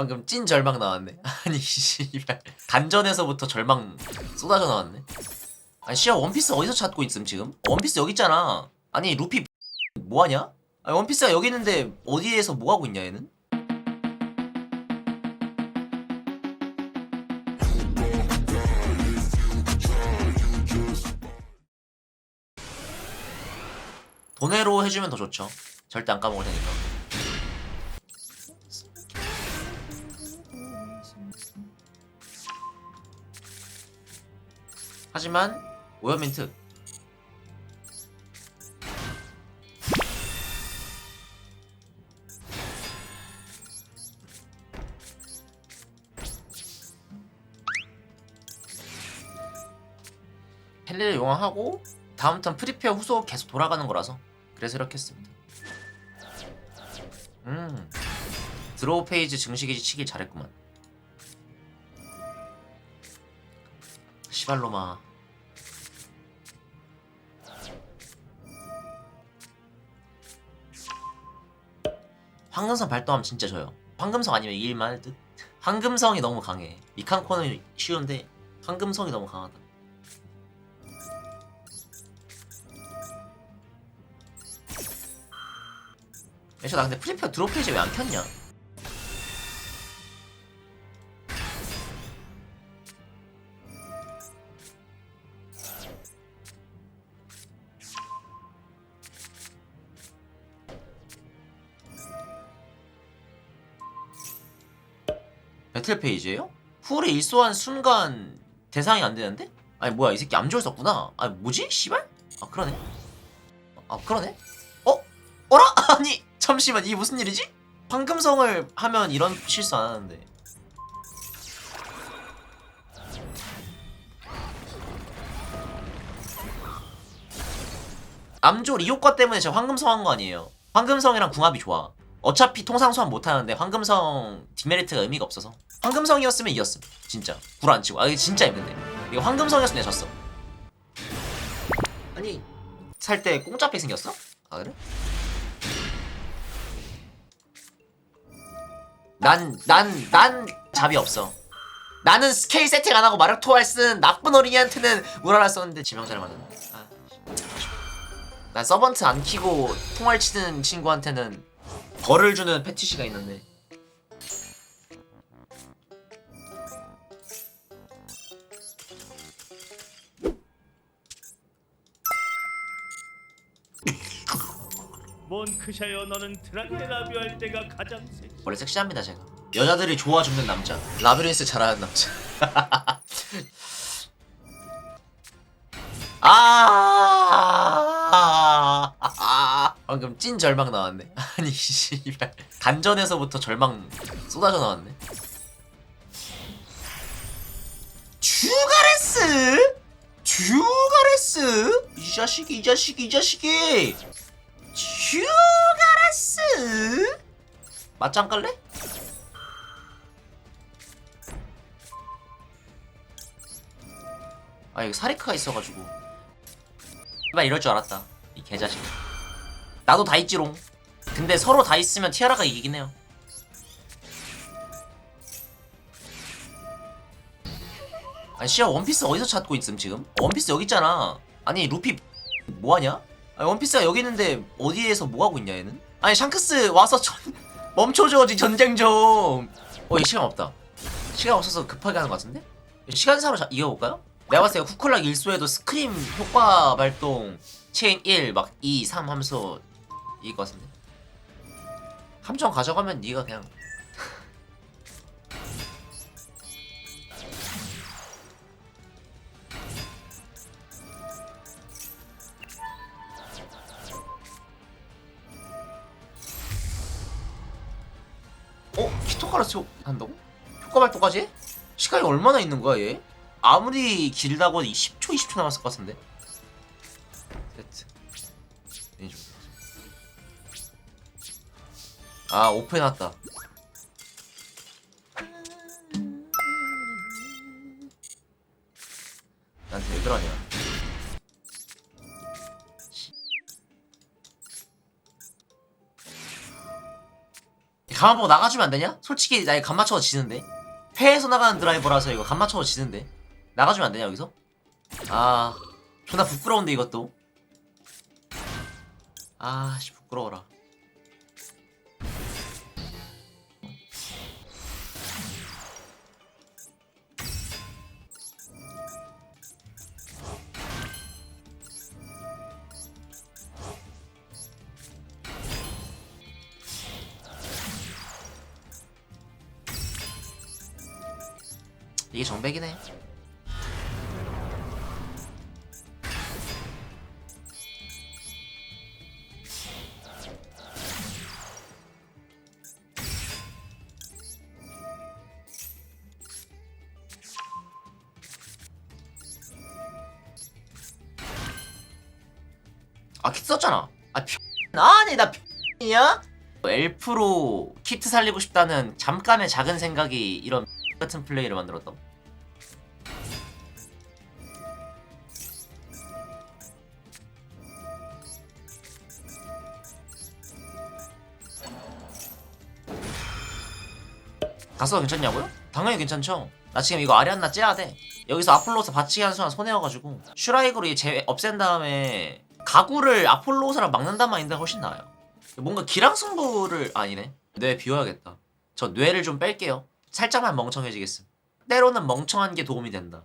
방금 찐 절망 나왔네. 아니 씨발 단전에서부터 절망 쏟아져 나왔네. 아니 씨야 원피스 어디서 찾고 있음 지금? 원피스 여기 있잖아. 아니 루피 뭐하냐? 아니 원피스가 여기 있는데 어디에서 뭐 하고 있냐 얘는? 돈으로 해주면 더 좋죠. 절대 안 까먹을 테니까. 하지만 오염민트. 헬리를 용화하고 다음 턴 프리페어 후속 계속 돌아가는 거라서 그래서 이렇게 했습니다. 음 드로우 페이지 증식이지 치길 잘했구만. 시발로마 황금성 발동하면 진짜 져요. 황금성 아니면 이일만 할 듯? 황금성이 너무 강해. 미칸코는 쉬운데 황금성이 너무 강하다. 애쇼 나 근데 프리페어 드로우 페이지 왜 안 켰냐 배틀 페이지예요? 후를 일소한 순간 대상이 안 되는데? 아니 뭐야 이 새끼 암조를 썼구나. 아니 뭐지? 씨발? 아 그러네. 아 그러네. 어? 어라? 아니 잠시만 이게 무슨 일이지? 황금성을 하면 이런 실수 안 하는데. 암조 리효과 때문에 제가 황금성 한 거 아니에요. 황금성이랑 궁합이 좋아. 어차피 통상 소환 못 하는데 황금성 디메리트가 의미가 없어서. 황금성이었으면 이겼음. 진짜. 불안 치고. 아 이게 진짜 힘든데. 이거 황금성이었으면 내가 졌어. 아니 살 때 공짜 팩 생겼어? 아 그래? 난 난 난 잡이 없어. 나는 스케일 세팅 안 하고 마르토알 쓴 나쁜 어린이한테는 우라라 썼는데 지명자를 맞았네. 아. 난 서번트 안 키고 통할 치는 친구한테는 벌을 주는 패티시가 있는데. 몬크샤여 너는 드라겐라비 할 때가 가장 섹시 원래 섹시합니다 제가. 여자들이 좋아 죽는 남자. 라브린스 잘하는 남자. 아, 아, 방금 찐 절망 나왔네. 아니 씨발 단전에서부터 절망 쏟아져 나왔네. 슈가레스? 슈가레스? 이 자식이 이 자식이 이 자식이 슈가레스? 맞짱 깔래? 아 이거 사리카가 있어가지고 나 이럴 줄 알았다 이 개자식 나도 다 있지롱 근데 서로 다 있으면 티아라가 이기긴 해요 아니 씨야 원피스 어디서 찾고 있음 지금? 원피스 여기 있잖아 아니 루피 뭐하냐? 아니 원피스가 여기 있는데 어디에서 뭐하고 있냐 얘는? 아니 샹크스 와서 전... 멈춰줘 지 전쟁 좀 어이 시간 없다 시간 없어서 급하게 하는 것 같은데? 시간사로 자, 이어볼까요? 내가 봤을 때 쿠클락 일소에도 스크림 효과 발동 체인 1, 막 2, 3 하면서 이길 것 같은데 함정 가져가면 네가 그냥 어? 키토카라스 한다고? 효과 발동까지 해? 시간이 얼마나 있는 거야 얘? 아무리 길다고 10초 20초 남았을 것 같은데 아 오픈해놨다. 나한테 왜 그러냐 가만 보고 나가주면 안 되냐? 솔직히 나 이거 간 맞춰서 지는데? 패에서 나가는 드라이버라서 이거 간 맞춰서 지는데? 나가주면 안 되냐 여기서? 아 존나 부끄러운데 이것도. 아씨 부끄러워라 이게 정백이네. 아 키트 썼잖아. 아 피... 아니 나 이야? 엘프로 키트 살리고 싶다는 잠깐의 작은 생각이 이런 같은 플레이를 만들었다 가서 괜찮냐고요? 당연히 괜찮죠. 나 지금 이거 아리안나 째야 돼. 여기서 아폴로스 받치기 하는 순간 손해여가지고 슈라이그로 이 제, 없앤 다음에 가구를 아폴로스랑 막는단 마인드가 훨씬 나아요. 뭔가 기랑 승부를 아니네. 뇌 비워야겠다. 저 뇌를 좀 뺄게요. 살짝만 멍청해지겠음. 때로는 멍청한 게 도움이 된다.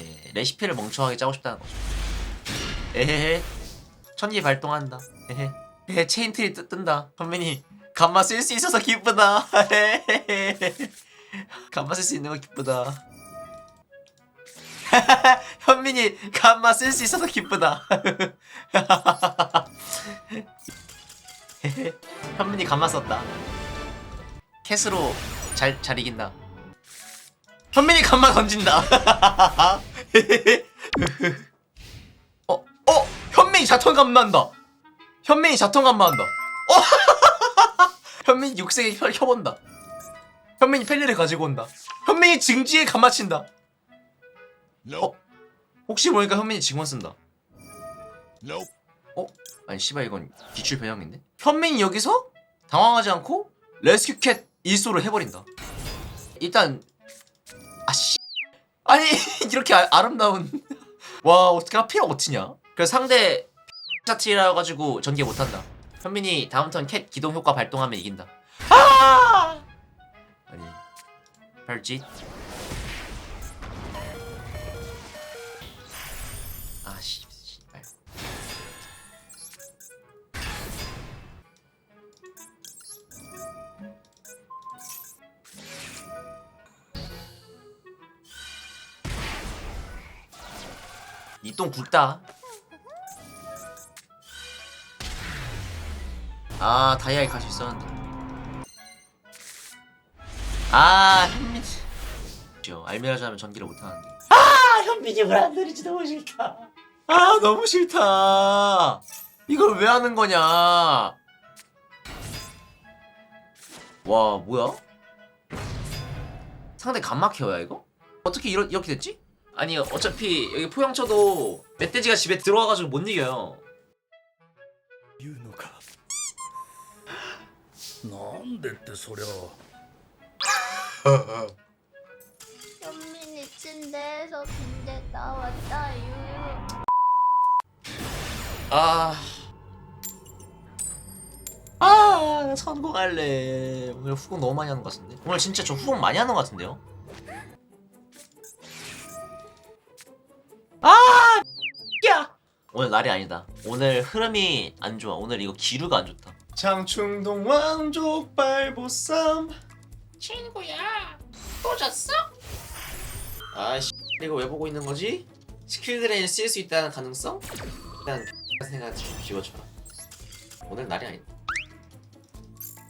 예, 레시피를 멍청하게 짜고 싶다는 거죠. 에헤헤. 천기 발동한다. 에헤. 에헤, 체인 트리 뜬- 뜬다. 선배님, 감마 쓸 수 있어서 기쁘다. 헤헤헤헤. 감마 쓸 수 있는 거 기쁘다. 현민이 감마 쓸 수 있어서 기쁘다. 현민이 감마 썼다. 캐스로 잘, 잘 이긴다. 현민이 감마 던진다. 어, 어, 현민이 자턴 감마한다. 현민이 자턴 감마한다. 어, 현민이 육색에 혀, 혀본다. 현민이 펠리를 가지고 온다. 현민이 증지에 감마친다. Nope. 혹시 모르니까 현민이 증원 쓴다. 어? 아니 씨발 이건 기출 변형인데? 현민이 여기서 당황하지 않고 레스큐 캣 일소를 해버린다. 일단 아씨 아니 이렇게 아, 아름다운 와 어떻게 하필 어치냐? 그래서 상대 차트라 가지고 전개 못한다. 현민이 다음 턴 캣 기동 효과 발동하면 이긴다. 아! 아니 별짓 이 똥 굵다. 아 다이아에 갈수 있었는데. 아 현민. 저 알미라즈 하면 전기를 못 하는데. 아 현민이 왜안 들이지 너무 싫다. 아 너무 싫다. 이걸 왜 하는 거냐? 와 뭐야? 상대 간막혀야 이거? 어떻게 이러, 이렇게 됐지? 아니 어차피 여기 포영쳐도 멧돼지가 집에 들어와가지고 못 이겨요 言うのかなんでってそりゃ 현민이 침대에서 빈대 나왔다유. 아... 아, 나 성공할래. 오늘 후공 너무 많이 하는 것 같은데? 오늘 진짜 저 후공 많이 하는 것 같은데요? 아! 야! 오늘 날이 아니다. 오늘 흐름이 안 좋아. 오늘 이거 기류가 안 좋다. 장충동 왕족 발 보쌈 친구야 또 잤어? 아씨 이거 왜 보고 있는 거지? 스킬 드레인 쓸수 있다는 가능성? 일단 생각 좀 지워줘라 오늘 날이 아니다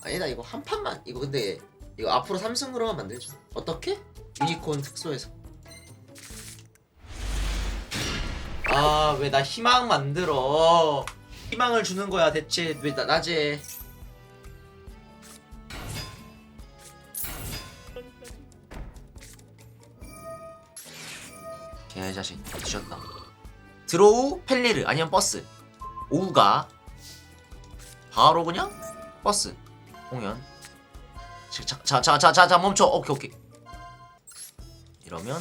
아니다 이거 한 판만 이거 근데 이거 앞으로 3승으로만 만들자 어떻게? 유니콘 특소에서 아 왜 나 희망 만들어? 희망을 주는 거야 대체. 왜 나, 낮에. 개자식 뒤졌다. 드로우 펠리르 아니면 버스. 오우가 바로 그냥 버스. 공연. 자 자 자 자 자 자 멈춰. 오케이 오케이. 이러면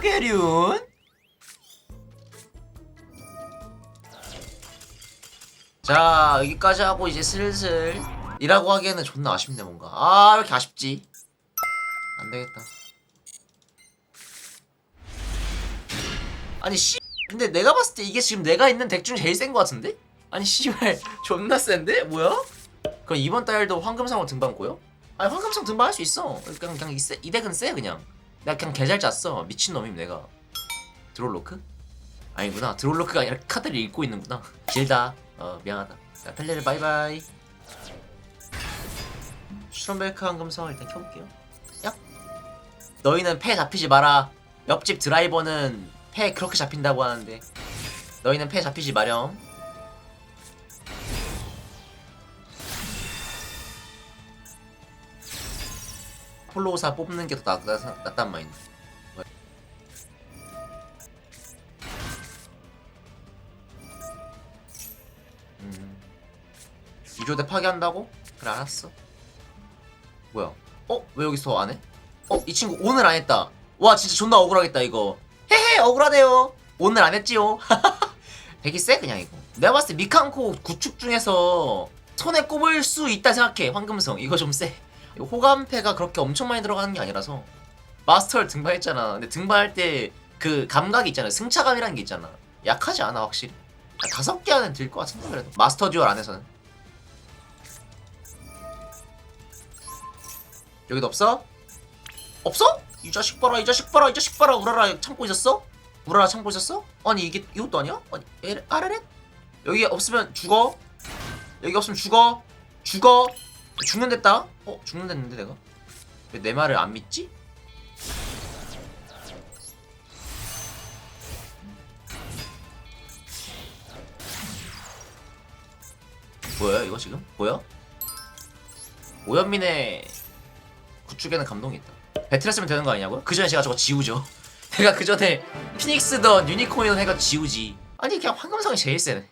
파괴륜 자 여기까지 하고 이제 슬슬 이라고 하기에는 존나 아쉽네 뭔가 아 왜 이렇게 아쉽지 안되겠다 아니 씨 근데 내가 봤을 때 이게 지금 내가 있는 덱중 제일 센 거 같은데? 아니 씨발 존나 센데? 뭐야? 그럼 이번 달도 황금상으로 등반 고요? 아니 황금상 등반 할 수 있어 그냥 그냥 이, 세, 이 덱은 세 그냥 내가 그냥 개잘 짰어. 미친놈임 내가. 드롤로크? 아니구나. 드롤로크가 아니라 카드를 읽고 있는구나. 길다. 어 미안하다. 자 펠레를 바이바이. 슈런벨크 황금성을 일단 켜볼게요. 야 너희는 패 잡히지 마라. 옆집 드라이버는 패 그렇게 잡힌다고 하는데. 너희는 패 잡히지 마렴 폴로우사 뽑는 게 더 낫단 말인데 음. 유조대 파괴한다고? 그래 알았어 뭐야 어? 왜 여기서 안 해? 어? 이 친구 오늘 안 했다 와 진짜 존나 억울하겠다 이거 헤헤 억울하네요 오늘 안 했지요 되게 세 그냥 이거 내가 봤을 때 미칸코 구축 중에서 손에 꼽을 수 있다 생각해 황금성 이거 좀 세 호감패가 그렇게 엄청 많이 들어가는 게 아니라서 마스터를 등반했잖아 근데 등반할 때 그 감각이 있잖아 승차감이라는 게 있잖아 약하지 않아 확실히 아, 다섯 개 안에 들 것 같은데 그래도 마스터 듀얼 안에서는 여기도 없어? 없어? 이 자식 봐라 이 자식 봐라 이 자식 봐라 우라라 참고 있었어? 우라라 참고 있었어? 아니 이게 이것도 아니야? 아니 아레렛? 여기 없으면 죽어 여기 없으면 죽어 죽어 죽는댔다? 어? 죽는댔는데 내가? 왜 내 말을 안 믿지? 뭐야 이거 지금? 뭐야? 오현민의 구축에는 감동이 있다 배틀했으면 되는 거 아니냐고요? 그 전에 제가 저거 지우죠 내가 그 전에 피닉스던 유니콘이던 해가 지우지 아니 그냥 황금성이 제일 세네